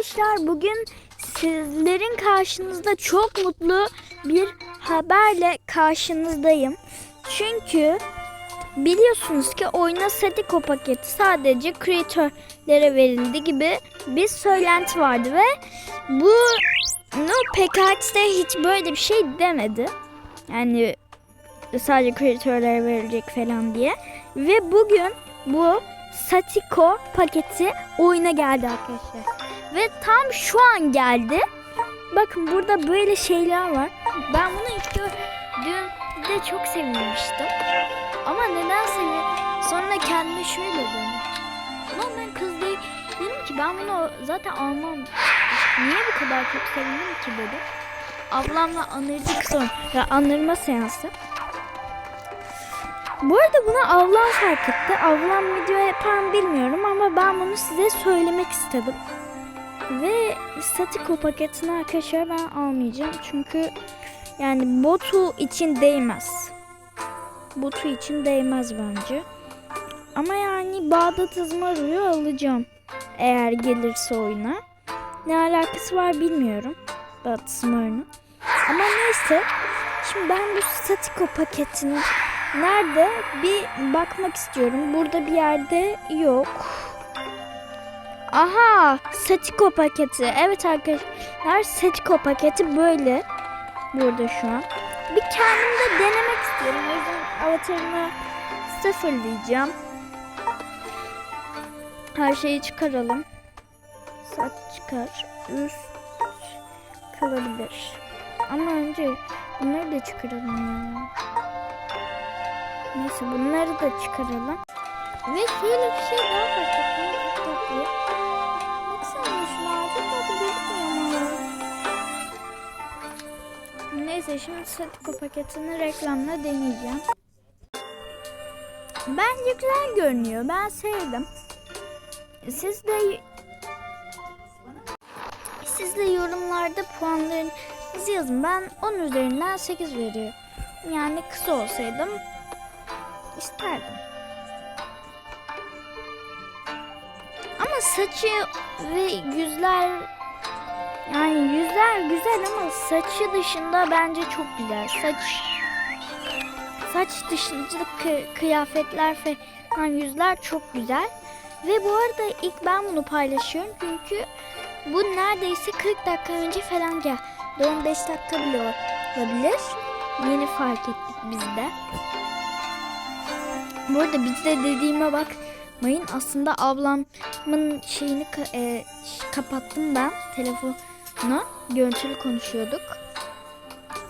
Arkadaşlar bugün sizlerin karşınızda çok mutlu bir haberle karşınızdayım. Çünkü biliyorsunuz ki oyuna Satiko paketi sadece kreatörlere verildi gibi bir söylenti vardı ve bu no PKX'de hiç böyle bir şey demedi. Yani sadece kreatörlere verilecek falan diye. Ve bugün bu Satiko paketi oyuna geldi arkadaşlar. Ve tam şu an geldi. Bakın burada böyle şeyler var. Ben bunu ilk gördüğümde çok sevinmiştim. Ama neden sevindim? Sonra kendime şöyle dedim. Ulan ben kız değil, değilim ki ben bunu zaten almam. Niye bu kadar çok sevindim ki dedim. Ablamla anırdık sonra. Anırma seansı. Bu arada bunu ablam fark etti. Ablam video yapar mı bilmiyorum ama ben bunu size söylemek istedim. Ve Statiko paketini arkadaşlar ben almayacağım. Çünkü yani botu için değmez. Botu için değmez bence. Ama yani Bağdat Izmaru'yu alacağım. Eğer gelirse oyuna. Ne alakası var bilmiyorum. Bağdat Izmaru'nun. Ama neyse. Şimdi ben bu Statiko paketini Nerede? Bir bakmak istiyorum. Burada bir yerde yok. Aha! Satiko paketi. Evet arkadaşlar Satiko paketi böyle. Burada şu an. Bir kendim de denemek istiyorum. O yüzden avatarımı sıfırlayacağım. Her şeyi çıkaralım. Saç çıkar. Üst kalabilir. Ama önce bunları da çıkaralım ya. Neyse bunları da çıkaralım. Ve şöyle bir şey daha fark Neyse şimdi Satiko paketini reklamla deneyeceğim. Bence güzel görünüyor. Ben sevdim. Siz de siz de yorumlarda puanlarınızı yazın. Ben 10 üzerinden 8 veriyorum. Yani kısa olsaydım isterdim. Ama saçı ve yüzler yani yüzler güzel ama saçı dışında bence çok güzel. Saç saç dışında kı- kıyafetler falan yüzler çok güzel. Ve bu arada ilk ben bunu paylaşıyorum çünkü bu neredeyse 40 dakika önce falan geldi. 15 dakika bile olabilir. Yeni fark ettik biz de. Bu arada bizde dediğime bakmayın. Aslında ablamın şeyini e, kapattım ben telefonu. Görüntülü konuşuyorduk.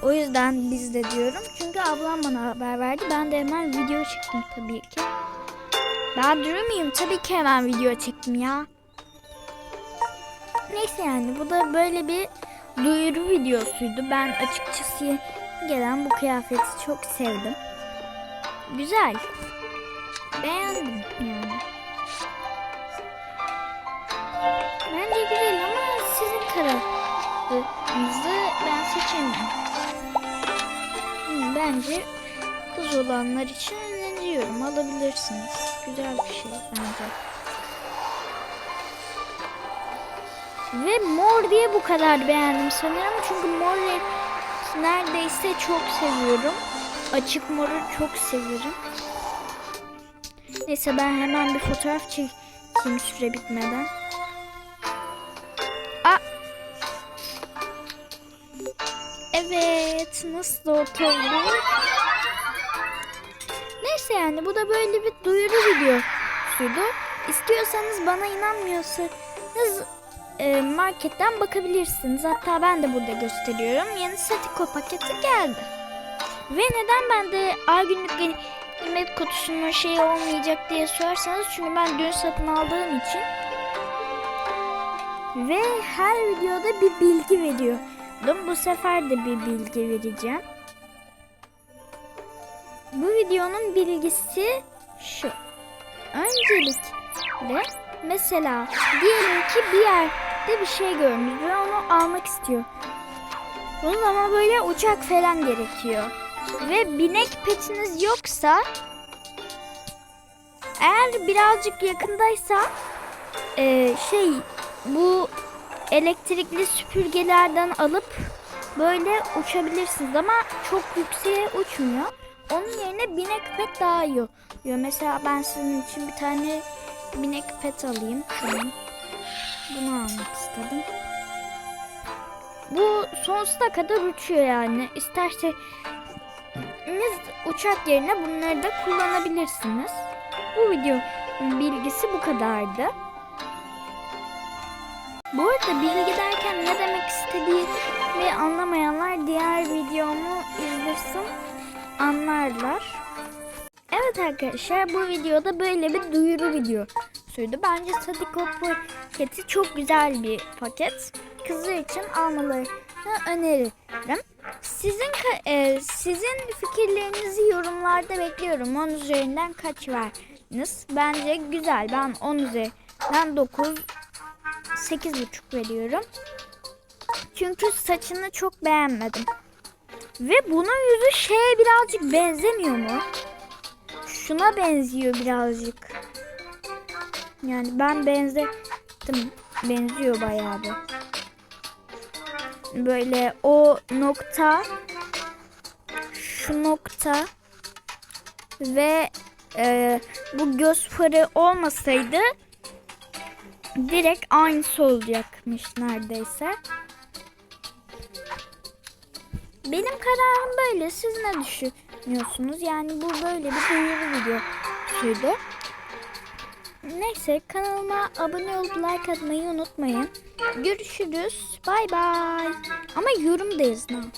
O yüzden biz de diyorum. Çünkü ablam bana haber verdi. Ben de hemen video çektim tabii ki. Ben durmayayım. Tabii ki hemen video çektim ya. Neyse yani bu da böyle bir duyuru videosuydu. Ben açıkçası gelen bu kıyafeti çok sevdim. Güzel. Beğendim yani. Seçemem. Hmm, Bence kız olanlar için öneriyorum. Alabilirsiniz. Güzel bir şey bence. Ve mor diye bu kadar beğendim sanırım. Çünkü mor neredeyse çok seviyorum. Açık moru çok severim. Neyse ben hemen bir fotoğraf çekeyim süre bitmeden. Evet nasıl da? Neyse yani bu da böyle bir duyuru videosuydu. İstiyorsanız bana inanmıyorsanız e, marketten bakabilirsiniz. Hatta ben de burada gösteriyorum. Yeni Satiko paketi geldi. Ve neden ben de ay günlük ganimet kutusunun şeyi olmayacak diye sorarsanız çünkü ben dün satın aldığım için ve her videoda bir bilgi veriyordum. Bu sefer de bir bilgi vereceğim. Bu videonun bilgisi şu. Öncelikle mesela diyelim ki bir yerde bir şey görmüş ve onu almak istiyor. Bunun ama böyle uçak falan gerekiyor. Ve binek petiniz yoksa eğer birazcık yakındaysa e, şey bu elektrikli süpürgelerden alıp böyle uçabilirsiniz ama çok yükseğe uçmuyor. Onun yerine binek pet daha iyi oluyor. Mesela ben sizin için bir tane binek pet alayım. Şunu. Bunu almak istedim. Bu sonsuza kadar uçuyor yani. İsterseniz uçak yerine bunları da kullanabilirsiniz. Bu video bilgisi bu kadardı. Bu arada bilgi derken ne demek istediğimi anlamayanlar diğer videomu izlesin anlarlar. Evet arkadaşlar bu videoda böyle bir duyuru videosuydu. Bence Sadiko paketi çok güzel bir paket. Kızı için almalarını öneririm. Sizin e, sizin fikirlerinizi yorumlarda bekliyorum. 10 üzerinden kaç verdiniz? Bence güzel. Ben 10 üzerinden 9 8,5 veriyorum. Çünkü saçını çok beğenmedim. Ve bunun yüzü şeye birazcık benzemiyor mu? Şuna benziyor birazcık. Yani ben benzettim. Benziyor bayağı bir. Böyle o nokta şu nokta ve e, bu göz farı olmasaydı direkt aynısı olacakmış neredeyse. Benim kararım böyle. Siz ne düşünüyorsunuz? Yani bu böyle bir duyuru videosuydu. Neyse kanalıma abone olup like atmayı unutmayın. Görüşürüz. Bay bay. Ama yorum da yazın.